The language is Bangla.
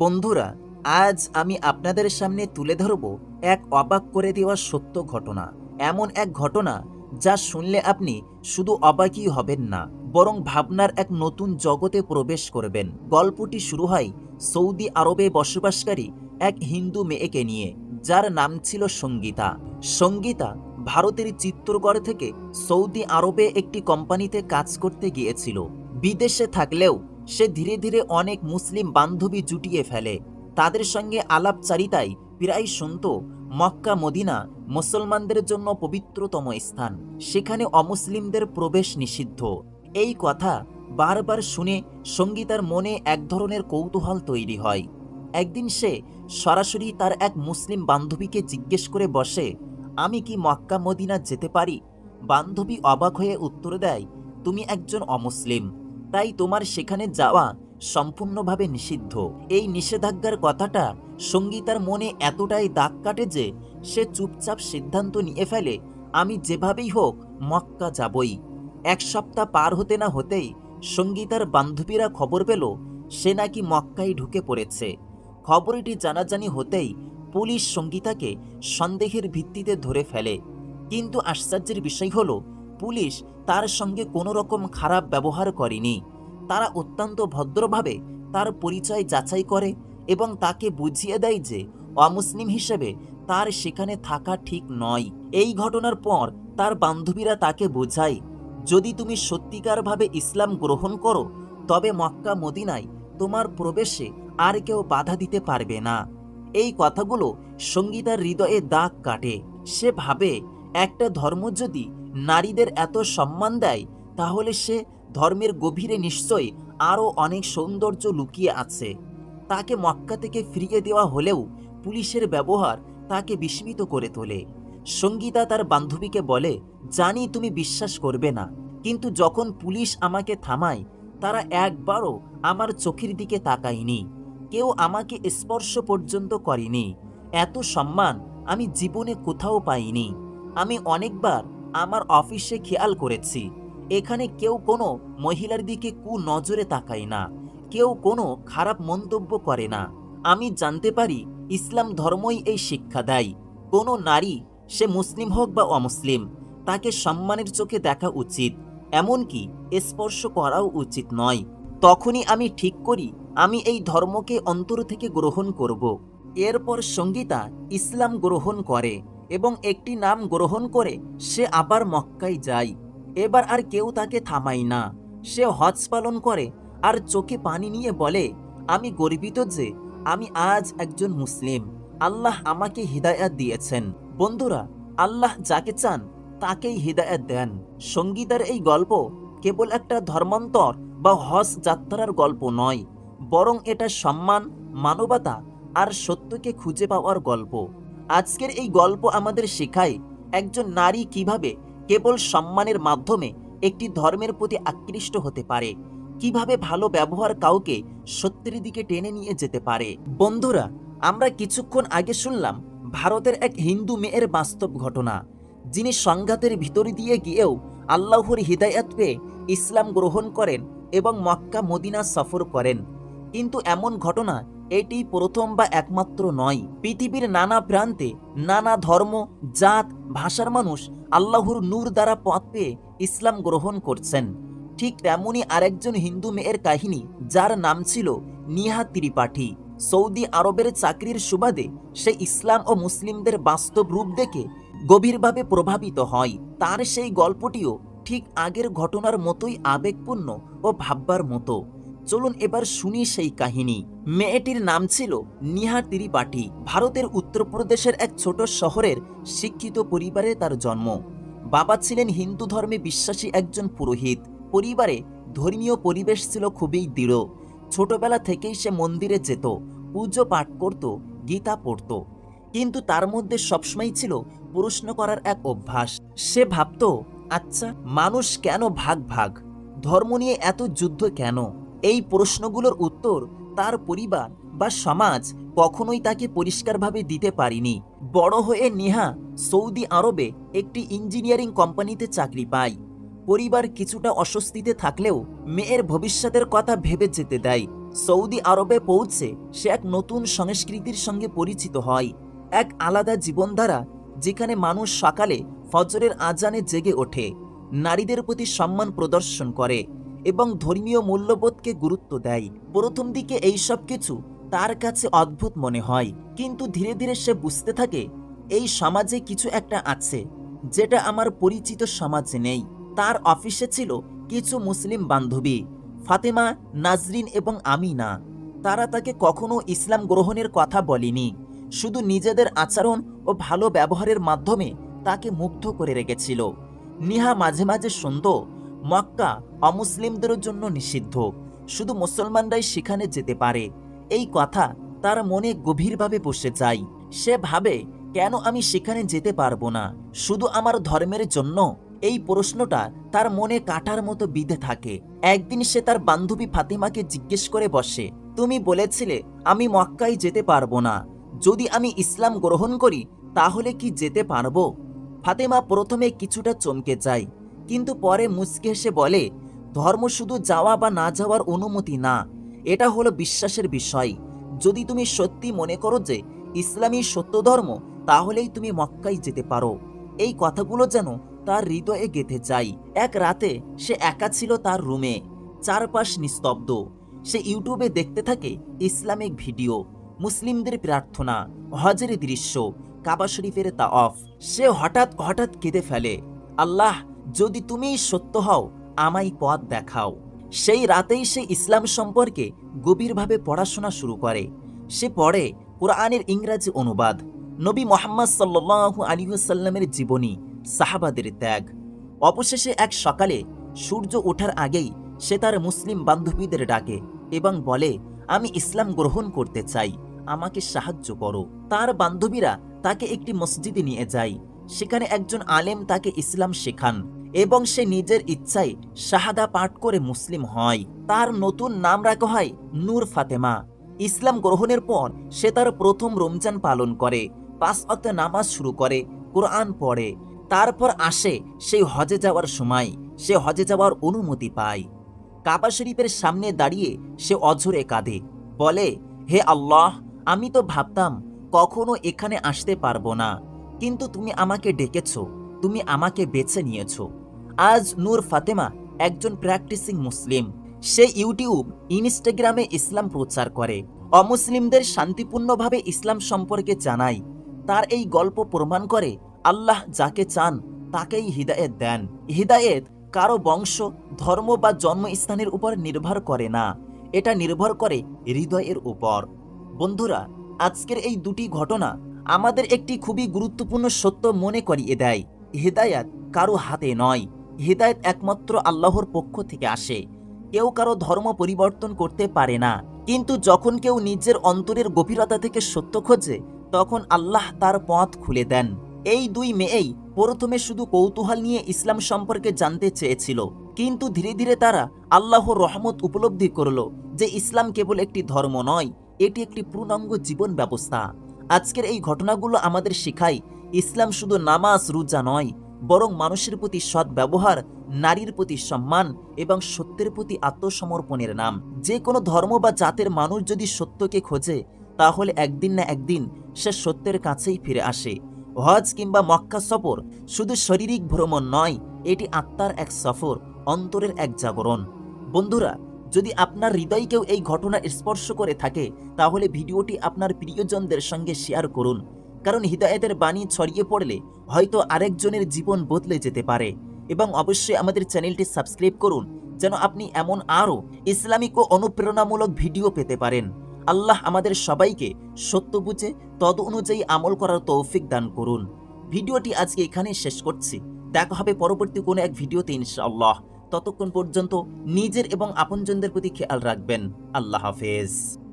বন্ধুরা, আজ আমি আপনাদের সামনে তুলে ধরব এক অবাক করে দেওয়া সত্য ঘটনা। এমন এক ঘটনা যা শুনলে আপনি শুধু অবাকই হবেন না, বরং ভাবনার এক নতুন জগতে প্রবেশ করবেন। গল্পটি শুরু হয় সৌদি আরবে বসবাসকারী এক হিন্দু মেয়েকে নিয়ে, যার নাম ছিল সঙ্গীতা। সঙ্গীতা ভারতের চিত্তরগড় থেকে সৌদি আরবে একটি কোম্পানিতে কাজ করতে গিয়েছিল। বিদেশে থাকলেও সে ধীরে ধীরে অনেক মুসলিম বান্ধবী জুটিয়ে ফেলে। তাদের সঙ্গে আলাপচারিতায় প্রায় শুনত। মক্কা, মদিনা মুসলমানদের জন্য পবিত্রতম স্থান। সেখানে অমুসলিমদের প্রবেশ নিষিদ্ধ। এই কথা বারবার শুনে সঙ্গীতার মনে এক ধরনের কৌতূহল তৈরি হয়। একদিন সে সরাসরি তার এক মুসলিম বান্ধবীকে জিজ্ঞেস করে বসে, আমি কি মক্কা, মদিনা যেতে পারি? বান্ধবী অবাক হয়ে উত্তর দেয়, তুমি একজন অমুসলিম। তাই তোমার সেখানে যাওয়া সম্পূর্ণভাবে নিষিদ্ধ। এই নিষেধাজ্ঞার কথাটা সঙ্গীতার মনে এতটাই দাগ কাটে যে সে চুপচাপ সিদ্ধান্ত নিয়ে ফেলে, আমি যেভাবেই হোক মক্কা যাবই। এক সপ্তাহ পার হতে না হতেই সঙ্গীতার বান্ধবীরা খবর পেল, সে নাকি মক্কায় ঢুকে পড়েছে। খবরটি জানাজানি হতেই পুলিশ সঙ্গীতাকে সন্দেহের ভিত্তিতে ধরে ফেলে। কিন্তু আশ্চর্যের বিষয় হলো পুলিশ তার সঙ্গে কোনো রকম খারাপ ব্যবহার করেনি। তারা অত্যন্ত ভদ্রভাবে তার পরিচয় যাচাই করে এবং তাকে বুঝিয়ে দেয় যে অমুসলিম হিসেবে তার সেখানে থাকা ঠিক নয়। এই ঘটনার পর তার বান্ধবীরা তাকে বোঝায়, যদি তুমি সত্যিকারভাবে ইসলাম গ্রহণ করো, তবে মক্কা মদিনায় তোমার প্রবেশে আর কেউ বাধা দিতে পারবে না। এই কথাগুলো সঙ্গীতার হৃদয়ে দাগ কাটে। সে ভাবে একটা ধর্ম যদি নারীদের এত সম্মান দেয়, তাহলে সে ধর্মের গভীরে নিশ্চয়ই আরও অনেক সৌন্দর্য লুকিয়ে আছে। তাকে মক্কা থেকে ফিরিয়ে দেওয়া হলেও পুলিশের ব্যবহার তাকে বিস্মিত করে তোলে। সঙ্গীতা তার বান্ধবীকে বলে, জানি তুমি বিশ্বাস করবে না, কিন্তু যখন পুলিশ আমাকে থামায়, তারা একবারও আমার চোখের দিকে তাকায়নি। কেউ আমাকে স্পর্শ পর্যন্ত করেনি। এত সম্মান আমি জীবনে কোথাও পাইনি। আমি অনেকবার আমার অফিসে খেয়াল করেছি। এখানে কেউ কোনো মহিলার দিকে কু নজরে তাকায় না। কেউ কোনো খারাপ মন্তব্য করে না। আমি জানতে পারি ইসলাম ধর্মই এই শিক্ষা দেয়। কোনো নারী, সে মুসলিম হোক বা অমুসলিম, তাকে সম্মানের চোখে দেখা উচিত। এমনকি স্পর্শ করাও উচিত নয়। তখনই আমি ঠিক করি, আমি এই ধর্মকে অন্তর থেকে গ্রহণ করব। এরপর সঙ্গীতা ইসলাম গ্রহণ করে। এবং একটি নাম গ্রহণ করে সে আবার মক্কায় যায়। এবার আর কেউ তাকে থামায় না। সে হজ পালন করে আর চোখে পানি নিয়ে বলে, আমি গর্বিত যে আমি আজ একজন মুসলিম। আল্লাহ আমাকে হৃদায়াত দিয়েছেন। বন্ধুরা, আল্লাহ যাকে চান তাকেই হৃদায়াত দেন। সঙ্গীতার এই গল্প কেবল একটা ধর্মান্তর বা হজ যাত্রার গল্প নয়, বরং এটা সম্মান, মানবতা আর সত্যকে খুঁজে পাওয়ার গল্প। আজকের এই গল্প আমাদের শেখায় একজন নারী কীভাবে কেবল সম্মানের মাধ্যমে একটি ধর্মের প্রতি আকৃষ্ট হতে পারে, কীভাবে ভালো ব্যবহার কাউকে সত্যের দিকে টেনে নিয়ে যেতে পারে। বন্ধুরা, আমরা কিছুক্ষণ আগে শুনলাম ভারতের এক হিন্দু মেয়ের বাস্তব ঘটনা, যিনি সংঘাতের ভিতর দিয়ে গিয়েও আল্লাহর হৃদায়াত পেয়ে ইসলাম গ্রহণ করেন এবং মক্কা মদিনা সফর করেন। কিন্তু এমন ঘটনা, এটি প্রথম বা একমাত্র নয়। পৃথিবীর নানা প্রান্তে নানা ধর্ম, জাত, ভাষার মানুষ আল্লাহর নূর দ্বারা পথ পেয়ে ইসলাম গ্রহণ করছেন। ঠিক তেমনই আরেকজন হিন্দু মেয়ের কাহিনী, যার নাম ছিল নিহা ত্রিপাঠী। সৌদি আরবের চাকরির সুবাদে সে ইসলাম ও মুসলিমদের বাস্তব রূপ দেখে গভীরভাবে প্রভাবিত হয়। তার সেই গল্পটিও ঠিক আগের ঘটনার মতোই আবেগপূর্ণ ও ভাববার মতো। চলুন এবার শুনি সেই কাহিনী। মেয়েটির নাম ছিল নিহা ত্রিপাঠী। ভারতের উত্তরপ্রদেশের এক ছোট শহরের শিক্ষিত পরিবারে তার জন্ম। বাবা ছিলেন হিন্দু ধর্মে বিশ্বাসী একজন পুরোহিত। পরিবারে ধর্মীয় পরিবেশ ছিল খুবই দৃঢ়। ছোটবেলা থেকেই সে মন্দিরে যেত, পুজো পাঠ করত, গীতা পড়ত। কিন্তু তার মধ্যে সবসময় ছিল প্রশ্ন করার এক অভ্যাস। সে ভাবত আচ্ছা মানুষ কেন ভাগ ভাগ? ধর্ম নিয়ে এত যুদ্ধ কেন? এই প্রশ্নগুলোর উত্তর তার পরিবার বা সমাজ কখনোই তাকে পরিষ্কারভাবে দিতে পারিনি। বড় হয়ে নেহা সৌদি আরবে একটি ইঞ্জিনিয়ারিং কোম্পানিতে চাকরি পায়। পরিবার কিছুটা অস্বস্তিতে থাকলেও মেয়ের ভবিষ্যতের কথা ভেবে যেতে দেয়। সৌদি আরবে পৌঁছে সে এক নতুন সংস্কৃতির সঙ্গে পরিচিত হয়। এক আলাদা জীবনধারা যেখানে মানুষ সকালে ফজরের আজানে জেগে ওঠে। নারীদের প্রতি সম্মান প্রদর্শন করে। এবং ধর্মীয় মূল্যবোধকে গুরুত্ব দেয়। প্রথম দিকে এইসব কিছু তার কাছে অদ্ভুত মনে হয়, কিন্তু ধীরে ধীরে সে বুঝতে থাকে, এই সমাজে কিছু একটা আছে, যেটা আমার পরিচিত সমাজে নেই। তার অফিসে ছিল কিছু মুসলিম বান্ধবী, ফাতেমা, নাজরিন এবং আমিনা। তারা তাকে কখনো ইসলাম গ্রহণের কথা বলেনি, শুধু নিজেদের আচরণ ও ভালো ব্যবহারের মাধ্যমে তাকে মুগ্ধ করে রেখেছিল। নিহা মাঝে মাঝে শুনত মক্কা অমুসলিমদের জন্য নিষিদ্ধ। শুধু মুসলমানরাই সেখানে যেতে পারে। এই কথা তার মনে গভীরভাবে বসে যায়। সে ভাবে, কেন আমি সেখানে যেতে পারব না? শুধু আমার ধর্মের জন্য? এই প্রশ্নটা তার মনে কাটার মতো বিধে থাকে। একদিন সে তার বান্ধবী ফাতিমাকে জিজ্ঞেস করে বসে, তুমি বলেছিলে আমি মক্কায় যেতে পারব না। যদি আমি ইসলাম গ্রহণ করি, তাহলে কি যেতে পারব? ফাতেমা প্রথমে কিছুটা চমকে যায়। কিন্তু পরে মুচকে হেসে বলে, ধর্ম শুধু যাওয়া বা না যাওয়ার অনুমতি না, এটা হলো বিশ্বাসের বিষয়। যদি তুমি সত্যি মনে করো যে ইসলামী সত্য ধর্ম, তাহলেই তুমি মক্কায় যেতে পারো। এই কথাগুলো যেন তার হৃদয়ে গেঁথে যায়। এক রাতে সে একা ছিল তার রুমে, চারপাশ নিস্তব্ধ। সে ইউটিউবে দেখতে থাকে ইসলামিক ভিডিও, মুসলিমদের প্রার্থনা, হজের দৃশ্য, কাবা শরীফের তা অফ সে হঠাৎ হঠাৎ কেঁদে ফেলে, আল্লাহ যদি তুমি সত্য হও, আমায় পথ দেখাও। সেই রাতেই সে ইসলাম সম্পর্কে গভীরভাবে পড়াশোনা শুরু করে। সে পড়ে কোরআনের ইংরাজি অনুবাদ। নবী মোহাম্মদ সাল্লু আলিহাসাল্লামের জীবনী, সাহাবাদের ত্যাগ। অবশেষে এক সকালে সূর্য ওঠার আগেই সে তার মুসলিম বান্ধবীদের ডাকে এবং বলে, আমি ইসলাম গ্রহণ করতে চাই, আমাকে সাহায্য করো। তার বান্ধবীরা তাকে একটি মসজিদে নিয়ে যায়। সেখানে একজন আলেম তাকে ইসলাম শেখান। এবং সে নিজের ইচ্ছায় শাহাদা পাঠ করে মুসলিম হয়। তার নতুন নাম রাখা হয় নূর ফাতেমা। ইসলাম গ্রহণের পর সে তার প্রথম রমজান পালন করে। পাঁচ অক্ত নামাজ শুরু করে, কোরআন পড়ে। তারপর আসে সেই হজে যাওয়ার সময়। সে হজে যাওয়ার অনুমতি পায়। কাবা শরীফের সামনে দাঁড়িয়ে সে অঝরে কাঁদে। বলে, হে আল্লাহ, আমি তো ভাবতাম কখনো এখানে আসতে পারব না। কিন্তু তুমি আমাকে ডেকেছ, তুমি আমাকে বেছে নিয়েছ। আজ নূর ফাতেমা একজন প্র্যাকটিসিং মুসলিম। সে ইউটিউব, ইনস্টাগ্রামে ইসলাম প্রচার করে। অমুসলিমদের শান্তিপূর্ণভাবে ইসলাম সম্পর্কে জানায়। তার এই গল্প প্রমাণ করে আল্লাহ যাকে চান, তাকেই হৃদায়েত দেন। হৃদায়েত কারও বংশ, ধর্ম বা জন্মস্থানের উপর নির্ভর করে না। এটা নির্ভর করে হৃদয়ের উপর। বন্ধুরা, আজকের এই দুটি ঘটনা আমাদের একটি খুবই গুরুত্বপূর্ণ সত্য মনে করিয়ে দেয়। হৃদায়াত কারও হাতে নয়। হৃদায়ত একমাত্র আল্লাহর পক্ষ থেকে আসে। কেউ কারও ধর্ম পরিবর্তন করতে পারে না। কিন্তু যখন কেউ নিজের অন্তরের গভীরতা থেকে সত্য খোঁজে, তখন আল্লাহ তার পথ খুলে দেন। এই দুই মেয়েই প্রথমে শুধু কৌতূহল নিয়ে ইসলাম সম্পর্কে জানতে চেয়েছিল। কিন্তু ধীরে ধীরে তারা আল্লাহর রহমত উপলব্ধি করল যে ইসলাম কেবল একটি ধর্ম নয়, এটি একটি পূর্ণাঙ্গ জীবন ব্যবস্থা। আজকের এই ঘটনাগুলো আমাদের শেখায়, ইসলাম শুধু নামাজ, রোজা নয় বরং মানুষের প্রতি সৎ ব্যবহার নারীর প্রতি সম্মান এবং সত্যের প্রতি আত্মসমর্পণের নাম। যে কোনো ধর্ম বা জাতের মানুষ যদি সত্যকে খোঁজে, তাহলে একদিন না একদিন সে সত্যের কাছেই ফিরে আসে। হজ কিংবা মক্কা সফর শুধু শারীরিক ভ্রমণ নয়, এটি আত্মার এক সফর, অন্তরের এক জাগরণ। বন্ধুরা, যদি আপনার হৃদয়কেও এই ঘটনা স্পর্শ করে থাকে, তাহলে ভিডিওটি আপনার প্রিয়জনদের সঙ্গে শেয়ার করুন। কারণ হৃদয়তের বাণী ছড়িয়ে পড়লে হয়তো আরেকজনের জীবন বদলে যেতে পারে। এবং অবশ্যই আমাদের চ্যানেলটি সাবস্ক্রাইব করুন, যেন আপনি এমন আরও ইসলামিক ও অনুপ্রেরণামূলক ভিডিও পেতে পারেন। আল্লাহ আমাদের সবাইকে সত্য বুঝে তদ অনুযায়ী আমল করার তৌফিক দান করুন। ভিডিওটি আজকে এখানে শেষ করছি। দেখা হবে পরবর্তী কোনো এক ভিডিওতে ইনশাআল্লাহ। ততক্ষণ পর্যন্ত নিজের এবং আপনজনদের প্রতি খেয়াল রাখবেন। আল্লাহ হাফেজ।